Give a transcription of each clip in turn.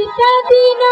একটা দিন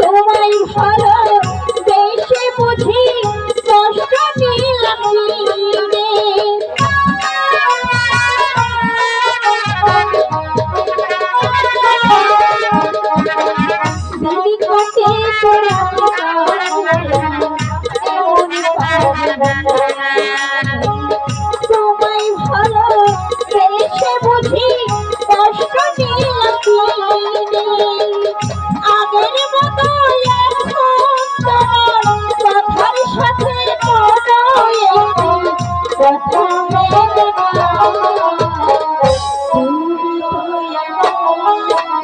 তোমায় ভালো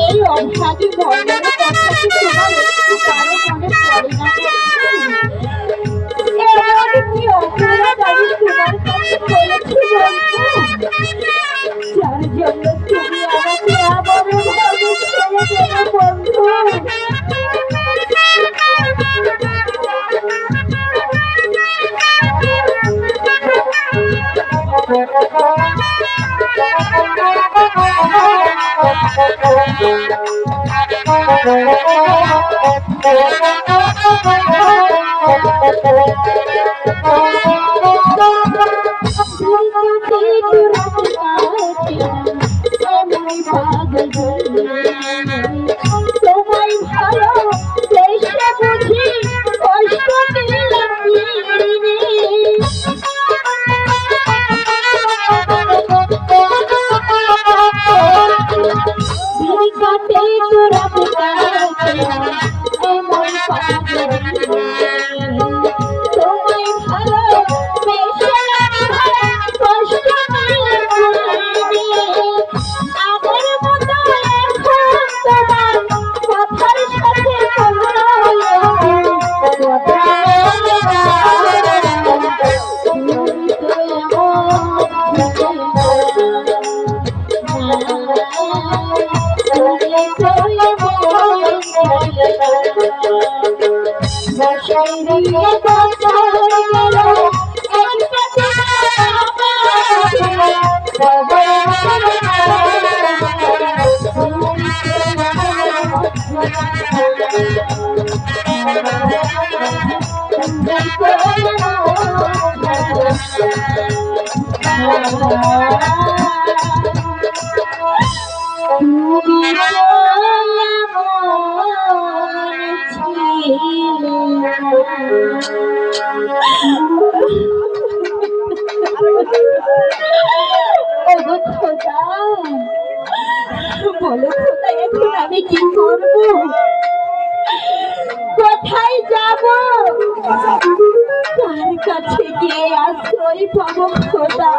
এই অভাবী ভগবানের Thank you. বলো খোদা এখন আমি কি করব? কোথায় কাছে গিয়ে আশ্রয় পাবো খোদা।